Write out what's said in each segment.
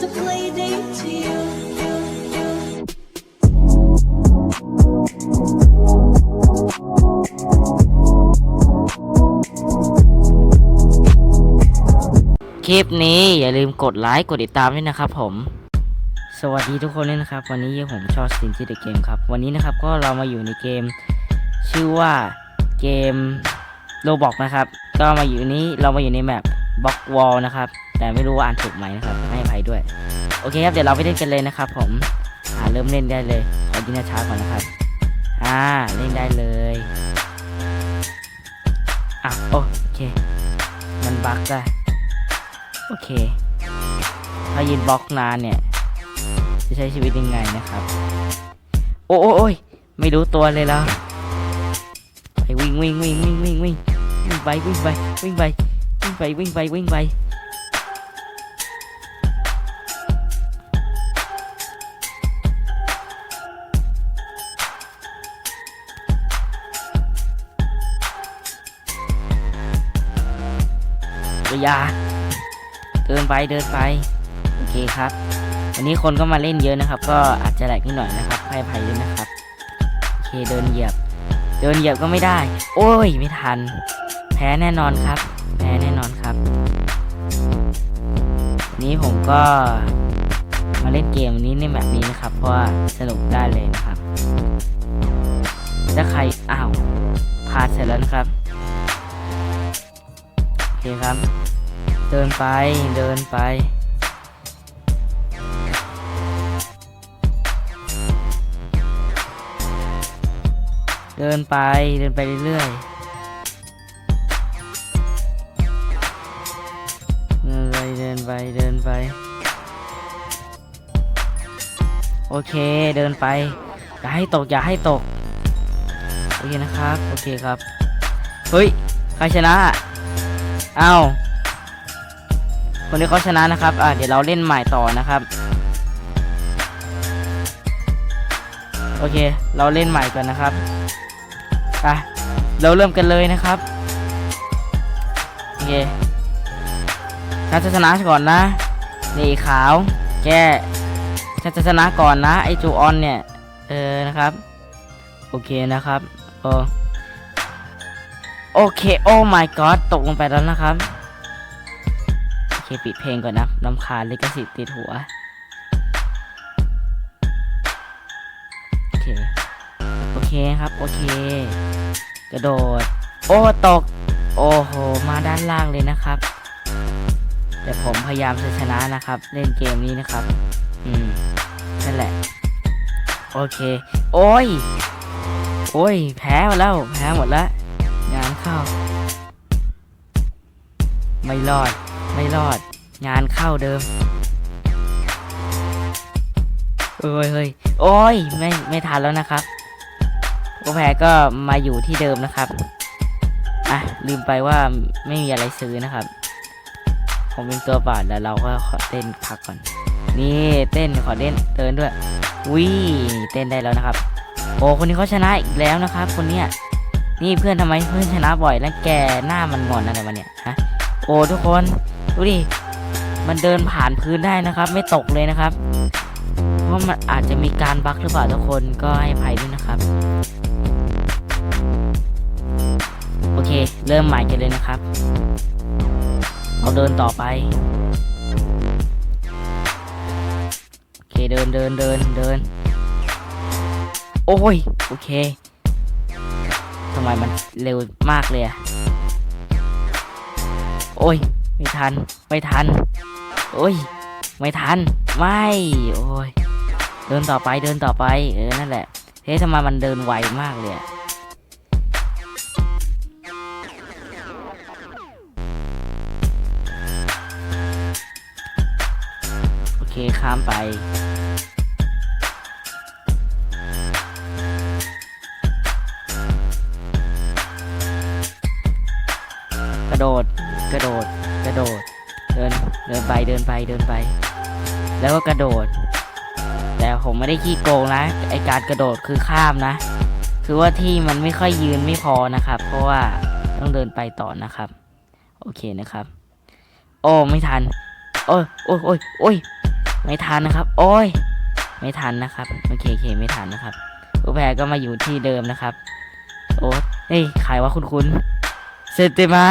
just a play date to you. คลิปนี้อย่าลืมกดไลค์กดติดตามด้วยนะครับผม สวัสดีทุกคนด้วยนะครับ วันนี้ผมชอบสินที่เดอะเกมครับ วันนี้นะครับก็เรามาอยู่ในเกม ชื่อว่าเกมโลบอกนะครับ ก็มาอยู่นี้เรามาอยู่ในแมปบล็อกวอลนะครับ แต่ไม่รู้ว่าอ่านถูกไหมนะครับ ด้วย โอเคครับ เดี๋ยวเราไปเล่นกันเลยนะครับผม อ่า เริ่มเล่นได้เลยขอยินช้าก่อนนะครับ อ่า เล่นได้เลย อะ โอเค มันบั๊กได้โอเค ถ้ายืนบล็อกนานเนี่ย จะใช้ชีวิตยังไงนะครับ โอ้โอ้โอ้ยไม่รู้ตัวเลยแล้วไปวิ่งวิ่งวิ่งวิ่งวิ่งวิ่งวิ่งไปวิ่งไปวิ่งไปวิ่งไปวิ่งไปวิ่งไป ยะเดินไปเดินไป โอเคครับวันนี้คนก็มาเล่นเยอะนะครับ ก็อาจจะแหลกนิดหน่อยนะครับให้ภัยด้วยนะครับ โอเคเดินเหยียบ เดินเหยียบก็ไม่ได้ โอ้ยไม่ทัน แพ้แน่นอนครับ แพ้แน่นอนครับ นี้ผมก็มาเล่นเกมนี้ในแบบนี้นะครับ เพราะว่าสนุกได้เลยนะครับถ้าใครอ้าวพาดเสร็จแล้วนะครับ เคครับ เดินไปเดินไป เดินไปเดินไปเรื่อยๆ เดินไปเดินไปเดินไป โอเคเดินไป อย่าให้ตกอย่าให้ตก โอเคนะครับ โอเคครับ เฮ้ย ใครชนะ อ้าวคนที่เขาชนะนะครับ อะเดี๋ยวเราเล่นใหม่ต่อนะครับ โอเค เราเล่นใหม่ก่อนนะครับไปเราเริ่มกันเลยนะครับ โอเคชันจะชนะก่อนนะ นี่ขาว แกชันจะชนะก่อนนะ ไอจูออนเนี่ย เออ นะครับ โอเคนะครับโอ โอเค โอ้ my god ตกลงไปแล้วนะครับ โอเค ปิดเพลงก่อนนะนำคาลิขสิทธิ์ติดหัว โอเค โอเคครับ โอเค กระโดด โอ้ ตก โอ้โห มาด้านล่างเลยนะครับ แต่ผมพยายามจะชนะนะครับ เล่นเกมนี้นะครับ อืม นั่นแหละ โอเค โอ้ย โอ้ย แพ้หมดแล้ว แพ้หมดแล้วานเข้า ไม่รอด ไม่รอด งานเข้าเดิม เอ้ยเฮ้ยโอ้ยไม่ไม่ทันแล้วนะครับโอแพ้ก็มาอยู่ที่เดิมนะครับ อะ ลืมไปว่าไม่มีอะไรซื้อนะครับ ผมเป็นตัวบาดแล้วเราก็ขอเต้นพักก่อน นี่เต้นขอเต้นเตือนด้วยวิเต้นได้แล้วนะครับ โอ้คนนี้เขาชนะอีกแล้วนะครับ คนเนี้ย นี่เพื่อนทำไมเพื่อนชนะบ่อยแล้วแกหน้ามันงอนอะไรมาเนี่ยฮะโอ้ทุกคนดูดิมันเดินผ่านพื้นได้นะครับ ไม่ตกเลยนะครับ เพราะมันอาจจะมีการบั๊กหรือเปล่าทุกคนก็ให้ภัยด้วยนะครับโอเค เริ่มใหม่กันเลยนะครับเอาเดินต่อไปโอเคเดินเดินเดินเดิน โอ้ยโอเคำไมมันเร็วมากเลยอะโอ้ย ไม่ทัน ไม่ทัน โอ้ย ไม่ทัน ไม่ โอ้ย เดินต่อไป เดินต่อไป เออ นั่นแหละ เฮ้ยทำไมมันเดินไวมากเลยอะโอเค ข้ามไป ไปเดินไปเดินไป แล้วก็กระโดด แต่ผมไม่ได้ขี้โกงนะไอการกระโดดคือข้ามนะ คือว่าที่มันไม่ค่อยยืนไม่พอนะครับ เพราะว่าต้องเดินไปต่อนะครับ โอเคนะครับ โอ้ไม่ทัน โอ้ยโอ้ยโอ้ยโอ้ยไม่ทันนะครับ โอ้ยไม่ทันนะครับโอเคโอเคไม่ทันนะครับผู้แพ้ก็มาอยู่ที่เดิมนะครับ โอ้เฮ้ยขายว่าคุณคุณเซนเตมะ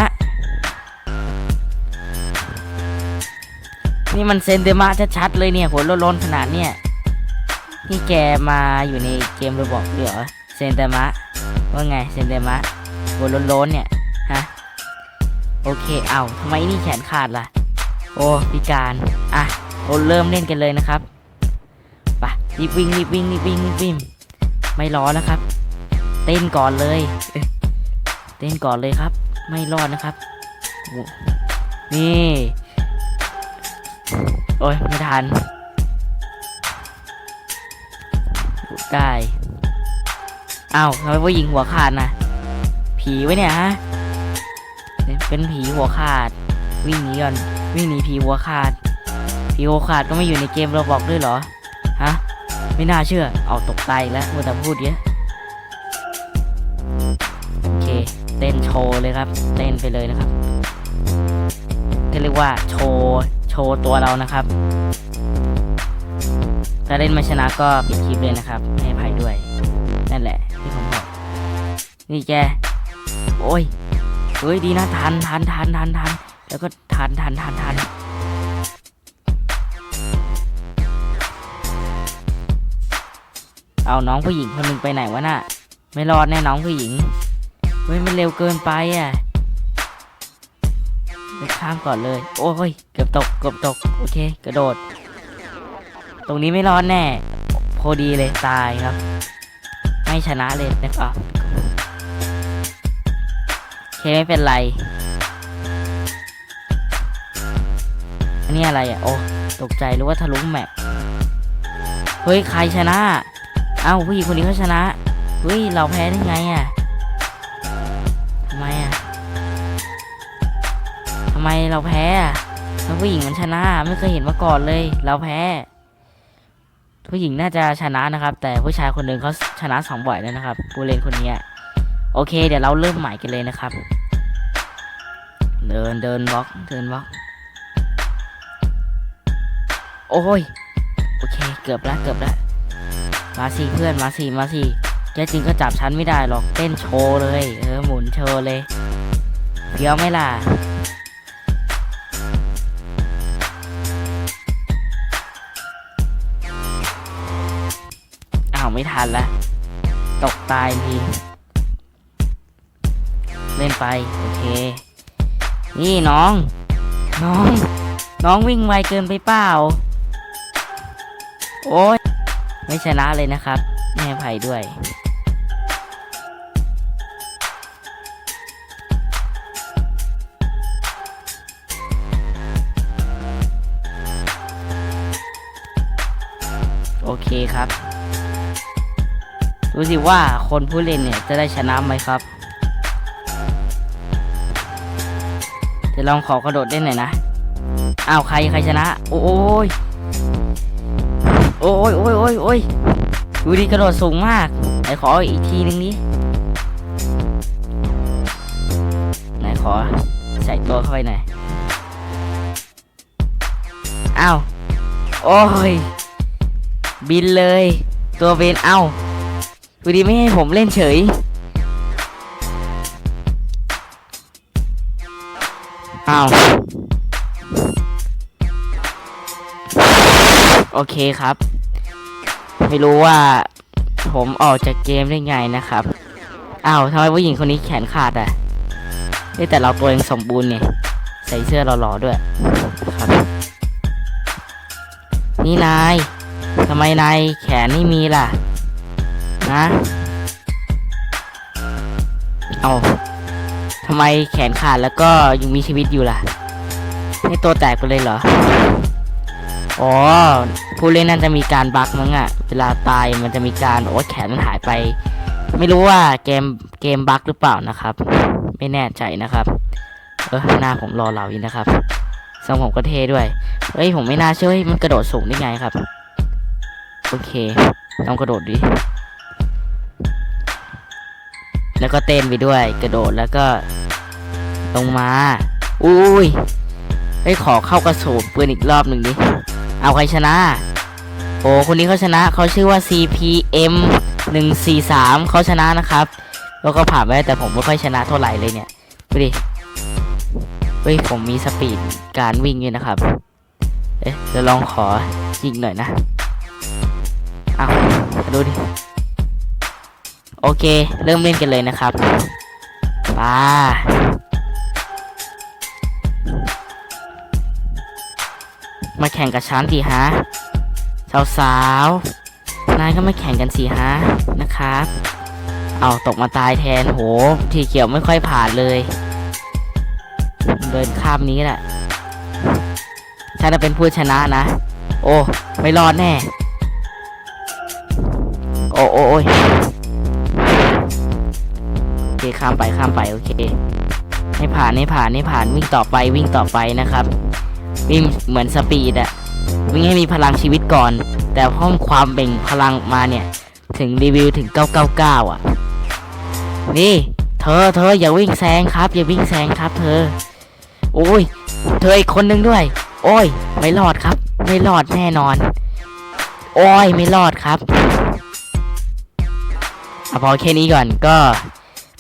นี่มันเซนเตมะชัดๆเลยเนี่ยหัวโล้นๆขนาดเนี่ยนี่แกมาอยู่ในเกมโรบอกเหรอเซนเตมะว่าไงเซนเตมะหัวโล้นๆเนี่ยฮะโอเคเอาทำไมนี่แขนขาดล่ะ โอ้พิการอะเราเริ่มเล่นกันเลยนะครับไปรีบวิ่งรีบวิ่งรีบวิ่งรีบวิ่งไม่รอแล้วครับ เต้นก่อนเลย เต้นก่อนเลยครับ ไม่รอดนะครับนี่ โอ้ยไม่ทันหยุดได้อ้าวทำไมผู้หญิงหัวขาดนะผีไว้เนี่ยฮะเป็นผีหัวขาด วิ่งหนีก่อนวิ่งหนีผีหัวขาดผีหัวขาดก็ไม่อยู่ในเกมเราบอกด้วยเหรอฮะไม่น่าเชื่อ เอาตกใจแล้วมัวแต่พูดเยอะโอเคเต้นโชว์เลยครับ เต้นไปเลยนะครับที่เรียกว่าโชว์ ว์ตัวเรานะครับ ถ้าเล่นไม่ชนะก็ปิดคลิปเลยนะครับ ให้ภัยด้วย นั่นแหละที่ผมบอกนี่แก โอ้ย เฮ้ยดีนะทันทันทันทันทันแล้วก็ทันทันทันทันเอาน้องผู้หญิงคนหนึ่งไปไหนวะน่ะ ไม่รอดแน่น้องผู้หญิง เฮ้ยมันเร็วเกินไปอะ ข้ามก่อนเลย โอ้ย เกือบตก เกือบตก โอเค กระโดด ตรงนี้ไม่รอดแน่ พอดีเลยตายครับ ไม่ชนะเลยนะครับโอเคไม่เป็นไร อันนี้อะไรอะ โอ้ ตกใจรู้ว่าทะลุแมปเฮ้ย ใครชนะ เอ้าผู้หญิงคนนี้เขาชนะ เฮ้ย เราแพ้ได้ไงอะำไมเราแพ้แล้วผู้หญิงมันชนะไม่เคยเห็นมาก่อนเลย เราแพ้ ผู้หญิงน่าจะชนะนะครับ แต่ผู้ชายคนหนึ่งเขาชนะสองบ่อยแล้วนะครับผู้เลนคนนี้โอเค เดี๋ยวเราเริ่มใหม่กันเลยนะครับ เดินเดินบล็อกเดินบล็อก โอ้ยโอเค เกือบละเกือบละมาสิเพื่อนมาสิมาสิแกจริงก็จับฉันไม่ได้หรอกเต้นโชว์เลย เออหมุนโชว์เลยเพี้ยวไม่ล่ะาวไม่ทันละตกตายทีเล่นไป โอเค นี่น้อง น้อง น้องวิ่งไวเกินไปเปล่า โอ้ยไม่ชนะเลยนะครับแม่ไผ่ด้วยโอเคครับ ดูสิว่าคนผู้เล่นเนี่ยจะได้ชนะไหมครับ เดี๋ยวลองขอกระโดดเล่นหน่อยนะ อ้าวใครใครชนะ โอ้ยโอ้ยโอ้ยโอ้ยโอ้ยดูดิกระโดดสูงมาก ไหนขออีกทีนึงนี้ไหนขอใส่ตัวเข้าไปหน่อย อ้าว โอ้ย บินเลย ตัวเบนเอ้า ดูดิไม่ให้ผมเล่นเฉย อ้าว โอเคครับ ไม่รู้ว่าผมออกจากเกมได้ไงนะครับ อ้าวทำไมผู้หญิงคนนี้แขนขาดอะเอ้ยแต่เราตัวยังสมบูรณ์ไงใส่เสื้อหล่อๆด้วย ครับ นี่นายทำไมนายแขนไม่มีล่ะ นะเอาทำไมแขนขาดแล้วก็ยังมีชีวิตอยู่ล่ะ ให้ตัวแตกไปเลยเหรอ อ๋อ ผู้เล่นน่าจะมีการบั๊กมั้งอะเวลาตายมันจะมีการโอ้แขนมันหายไป ไม่รู้ว่าเกมเกมบั๊กหรือเปล่านะครับ ไม่แน่ใจนะครับ เออหน้าผมรอเราอยู่นะครับทรงผมก็เท่ด้วย เฮ้ยผมไม่น่าเชื่อเฮ้ยมันกระโดดสูงได้ไงครับ โอเคต้องกระโดดดิ แล้วก็เต้นไปด้วย กระโดดแล้วก็ลงมาอุ้ยเฮ้ขอเข้ากระสุนปืนอีกรอบหนึ่งดิ เอาใครชนะ โอ้คนนี้เขาชนะเขาชื่อว่า CPM 143เขาชนะนะครับ แล้วก็ผ่านไปแต่ผมไม่ค่อยชนะเท่าไหร่เลยเนี่ยดูดิเฮ้ยผมมีสปีดการวิ่งด้วยนะครับ เอ๊ะเดี๋ยวลองขอยิงหน่อยนะ เอาดูดิ โอเค เริ่มเล่นกันเลยนะครับป้ามาแข่งกับฉันสิฮะสาวๆนายก็มาแข่งกันสิฮะนะครับ เอาตกมาตายแทนโห ทีเขียวไม่ค่อยผ่านเลย เดินข้ามนี้แหละฉันจะเป็นผู้ชนะนะ โอ้ ไม่รอดแน่ โอ้โอ้ย ข้ามไปข้ามไปโอเค ให้ผ่านให้ผ่านให้ผ่านวิ่งต่อไปวิ่งต่อไปนะครับ วิ่งเหมือนสปีดอะวิ่งให้มีพลังชีวิตก่อน แต่ห้องความเบ่งพลังมาเนี่ย ถึงรีวิวถึง 999 อะ นี่ เธอเธออย่าวิ่งแซงครับ อย่าวิ่งแซงครับ เธอ โอ้ย เธออีกคนนึงด้วย โอ้ย ไม่รอดครับ ไม่รอดแน่นอน โอ้ย ไม่รอดครับอพอแค่นี้ก่อนก็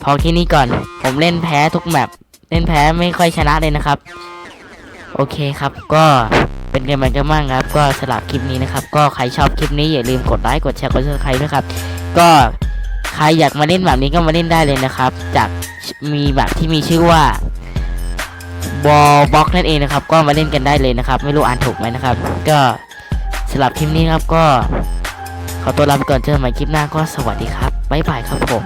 พอแค่นี้ก่อน ผมเล่นแพ้ทุกแมปเล่นแพ้ไม่ค่อยชนะเลยนะครับ โอเคครับก็เป็นกันมากันบ้างครับ ก็สลับคลิปนี้นะครับ ก็ใครชอบคลิปนี้อย่าลืมกดไลค์กดแชร์กดซับสไครต์ด้วยครับ ก็ใครอยากมาเล่นแบบนี้ก็มาเล่นได้เลยนะครับ จากมีแบบที่มีชื่อว่าบอลบ็อกนั่นเองนะครับ ก็มาเล่นกันได้เลยนะครับ ไม่รู้อ่านถูกไหมนะครับ ก็สลับคลิปนี้ครับก็ขอตัวลาไปก่อนเจอกันใหม่คลิปหน้าก็สวัสดีครับบ๊ายบายครับผม